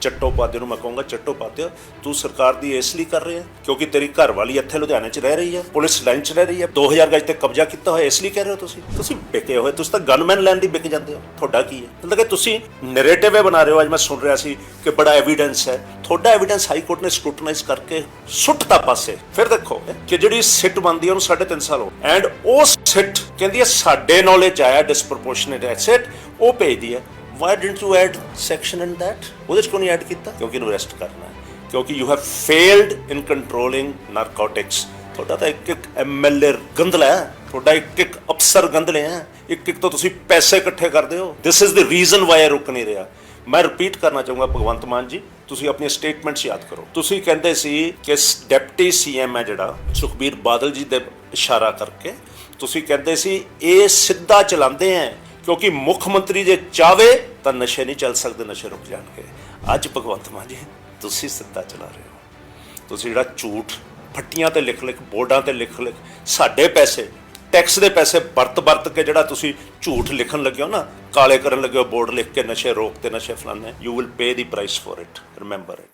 ਚੱਟੋਪਾਧਿਆ ਨੂੰ ਮੈਂ ਕਹੂੰਗਾ ਚੱਟੋਪਾਧਿਆ। ਤੂੰ ਸਰਕਾਰ ਦੀ ਇਸ ਲਈ ਕਰ ਰਿਹਾ ਕਿਉਂਕਿ ਤੇਰੀ ਘਰ ਵਾਲੀ ਇੱਥੇ ਲੁਧਿਆਣੇ 'ਚ ਰਹਿ ਰਹੀ ਹੈ, ਪੁਲਿਸ ਲਾਈਨ 'ਚ ਰਹਿ ਰਹੀ ਹੈ 2000 ਗਜ ਤੇ ਕਬਜ਼ਾ ਕੀਤਾ ਹੋਇਆ, ਇਸ ਲਈ ਕਹਿ ਰਹੇ ਹੋ ਤੁਸੀਂ? ਤੁਸੀਂ ਵਿਕੇ ਹੋਏ, ਤੁਸੀਂ ਤਾਂ ਗਨਮੈਨ ਲੈਣ ਦੀ ਵਿਕ ਜਾਂਦੇ ਹੋ। ਤੁਹਾਡਾ ਕੀ ਹੈ? ਮਤਲਬ ਕਿ ਤੁਸੀਂ ਨੈਰੇਟਿਵ ਇਹ ਬਣਾ ਰਹੇ ਹੋ, ਅੱਜ ਮੈਂ ਸੁਣ ਰਿਹਾ ਸੀ ਕਿ ਬੜਾ ਐਵੀਡੈਂਸ ਹੈ। ਤੁਹਾਡਾ ਐਵੀਡੈਂਸ ਹਾਈ ਕੋਰਟ ਨੇ ਸਕ੍ਰੂਟਨਾਈਜ਼ ਕਰਕੇ ਸੁੱਟਤਾ ਪਾਸੇ। ਫਿਰ ਦੇਖੋ ਕਿ ਜਿਹੜੀ ਸਿੱਟ ਬੰਦੀ ਉਹਨੂੰ 3.5 ਸਾਲ ਹੋ ਐਂਡ ਉਹ ਸਿੱਟ, ਕਹਿੰਦੀ ਹੈ, ਸਾਡੇ ਨੌਲੇਜ ਆਇਆ ਡਿਸਪ੍ਰੋਪੋਰਸ਼ਨੇਟ ਐਸੈਟ ਉਹ ਭੇਜਦੀ ਹੈ। Why didn't you add section in that ਉਹਦੇ ਚ ਕਿਉਂ ਨਹੀਂ ਐਡ ਕੀਤਾ? ਕਿਉਂਕਿ ਇਹਨੂੰ ਅਰੈਸਟ ਕਰਨਾ ਹੈ। ਕਿਉਂਕਿ you have failed in controlling narcotics ਤੁਹਾਡਾ ਤਾਂ ਇੱਕ ਇੱਕ ਐਮਐਲਏ ਗੰਦਲਾ ਹੈ। ਤੁਹਾਡਾ ਇੱਕ ਇੱਕ ਅਫਸਰ ਗੰਦਲੇ ਹੈ। ਇੱਕ ਇੱਕ ਤੋਂ ਤੁਸੀਂ ਪੈਸੇ ਇਕੱਠੇ ਕਰਦੇ ਹੋ। This is the reason why ਰੁਕ ਨਹੀਂ ਰਿਹਾ। ਮੈਂ ਰਿਪੀਟ ਕਰਨਾ ਚਾਹੂੰਗਾ ਭਗਵੰਤ ਮਾਨ ਜੀ। ਤੁਸੀਂ ਆਪਣੀਆਂ ਸਟੇਟਮੈਂਟਸ ਯਾਦ ਕਰੋ। ਤੁਸੀਂ ਕਹਿੰਦੇ ਸੀ ਕਿ ਡਿਪਟੀ ਸੀਐਮ ਹੈ ਜਿਹੜਾ, ਸੁਖਬੀਰ ਬਾਦਲ ਜੀ ਦੇ ਇਸ਼ਾਰਾ ਕਰਕੇ। ਤੁਸੀਂ ਕਹਿੰਦੇ ਸੀ, ਇਹ ਸਿੱਧਾ ਚਲਾਉਂਦੇ ਹੈ। ਕਿਉਂਕਿ ਮੁੱਖ ਮੰਤਰੀ ਜੇ ਚਾਵੇ ਤਾਂ ਨਸ਼ੇ ਨਹੀਂ ਚੱਲ ਸਕਦੇ, ਨਸ਼ੇ ਰੁਕ ਜਾਣਗੇ। ਅੱਜ ਭਗਵੰਤ ਮਾਨ ਜੀ, ਤੁਸੀਂ ਸਿੱਧਾ ਚਲਾ ਰਹੇ ਹੋ। ਤੁਸੀਂ ਜਿਹੜਾ ਝੂਠ ਫੱਟੀਆਂ ਤੇ ਲਿਖ ਲਿਖ ਬੋਰਡਾਂ ਤੇ ਲਿਖ ਲਿਖ ਸਾਡੇ ਪੈਸੇ, ਟੈਕਸ ਦੇ ਪੈਸੇ ਵਰਤ ਵਰਤ ਕੇ ਜਿਹੜਾ ਤੁਸੀਂ ਝੂਠ ਲਿਖਣ ਲੱਗੇ ਹੋ ਨਾ, ਕਾਲੇ ਕਰਨ ਲੱਗੇ ਹੋ, ਬੋਰਡ ਲਿਖ ਕੇ ਨਸ਼ੇ ਰੋਕ ਤੇ ਨਸ਼ੇ ਫਲਾਣੇ you will pay the price for it remember it